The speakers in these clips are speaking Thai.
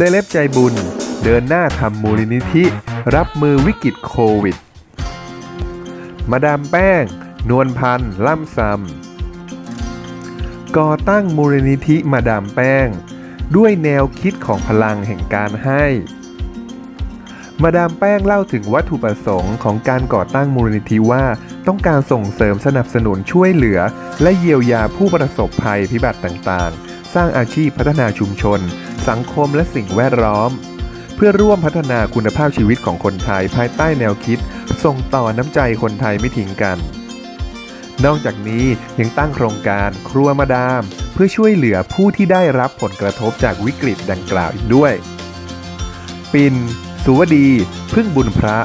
เซเลบใจบุญ เดินหน้าทำมูลนิธิ รับมือวิกฤตโควิด มาดามแป้ง นวลพันธ์ล่ำซำก่อตั้งมูลนิธิมาดามแป้ง ด้วยแนวคิดของพลังแห่งการให้ มาดามแป้งเล่าถึงวัตถุประสงค์ของการก่อตั้งมูลนิธิว่าต้องการส่งเสริมสนับสนุนช่วยเหลือ และเยียวยาผู้ประสบภัยพิบัติต่างๆ สร้างอาชีพพัฒนาชุมชน สังคมและสิ่งแวดล้อม เพื่อร่วมพัฒนาคุณภาพชีวิตของคนไทยภายใต้แนวคิด ส่งต่อน้ำใจคนไทยไม่ทิ้งกัน นอกจากนี้ยังตั้งโครงการครัวมาดาม เพื่อช่วยเหลือผู้ที่ได้รับผลกระทบจากวิกฤตดังกล่าวอีกด้วย ปินสุวดี พึ่งบุญพระ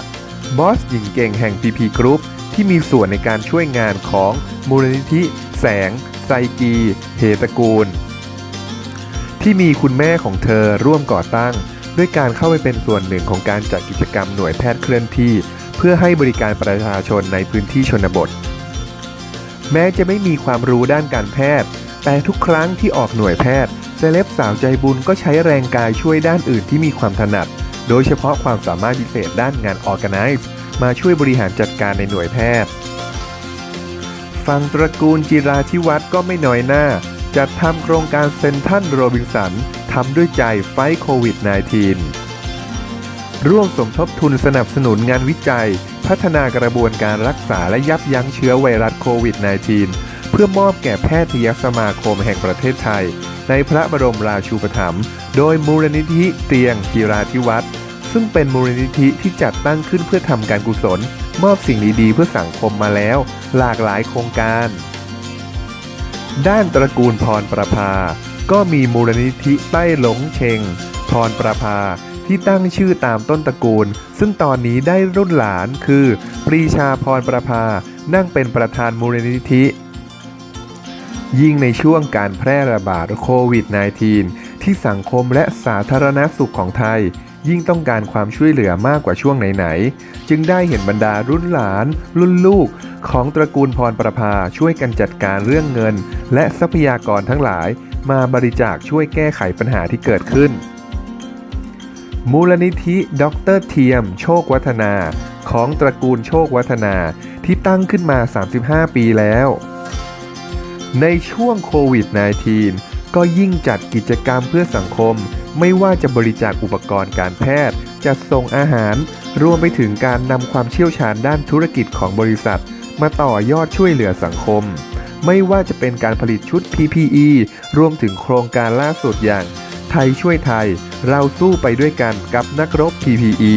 บอสหญิงเก่งแห่ง PP Group ที่มีส่วนในการช่วยงานของมูลนิธิ แสงไซกี เหตะกูล ที่มีคุณแม่ของเธอร่วมก่อตั้ง ด้วยการเข้าไปเป็นส่วนหนึ่งของการจัดกิจกรรมหน่วยแพทย์เคลื่อนที่ เพื่อให้บริการประชาชนในพื้นที่ชนบท แม้จะไม่มีความรู้ด้านการแพทย์ แต่ทุกครั้งที่ออกหน่วยแพทย์เซเลบสาวใจบุญก็ใช้แรงกายช่วยด้านอื่นที่มีความถนัด โดยเฉพาะความสามารถพิเศษด้านงาน Organize มาช่วยบริหารจัดการในหน่วยแพทย์ฝั่งตระกูลจิราธิวัฒน์ก็ไม่น้อยหน้า จัดทำโครงการเซนทันโรบินสันทำด้วยใจไฟโควิด -19 ร่วมสมทบทุนสนับสนุนงานวิจัย พัฒนากระบวนการรักษาและยับยั้งเชื้อไวรัสโควิด -19 เพื่อมอบแก่แพทยสมาคมแห่งประเทศไทย ในพระบรมราชูปถัมภ์โดยมูลนิธิเตียงจิราธิวัฒน์ซึ่งเป็นมูลนิธิที่จัดตั้งขึ้นเพื่อทำการกุศล มอบสิ่งดีๆเพื่อสังคมมาแล้ว หลากหลายโครงการ ด้านตระกูลพรประภา ก็มีมูลนิธิใต้หลงเชง พรประภาที่ตั้งชื่อตามต้นตระกูล ซึ่งตอนนี้ได้รุ่นหลานคือ ปรีชาพรประภา นั่งเป็นประธานมูลนิธิ ยิ่งในช่วงการแพร่ระบาดโควิด -19 ที่สังคมและสาธารณสุขของไทย ยิ่งต้องการความช่วยเหลือมากกว่าช่วงไหนๆ จึงได้เห็นบรรดารุ่นหลาน รุ่นลูก ของตระกูลพรประภาช่วยกันจัดการเรื่องเงิน และทรัพยากรทั้งหลาย มาบริจาคช่วยแก้ไขปัญหาที่เกิดขึ้น มูลนิธิด็อกเตอร์เทียม โชควัฒนา ของตระกูลโชควัฒนาที่ตั้งขึ้นมา 35 ปีแล้ว ในช่วงโควิด -19 ก็ยิ่งจัดกิจกรรมเพื่อสังคม ไม่ว่าจะบริจาคอุปกรณ์การแพทย์ จัดส่งอาหาร รวมไปถึงการนำความเชี่ยวชาญด้านธุรกิจของบริษัท มาต่อยอดช่วยเหลือสังคม ไม่ว่าจะเป็นการผลิตชุด PPE รวมถึงโครงการล่าสุดอย่าง ไทยช่วยไทย เราสู้ไปด้วยกันกับนักรบ PPE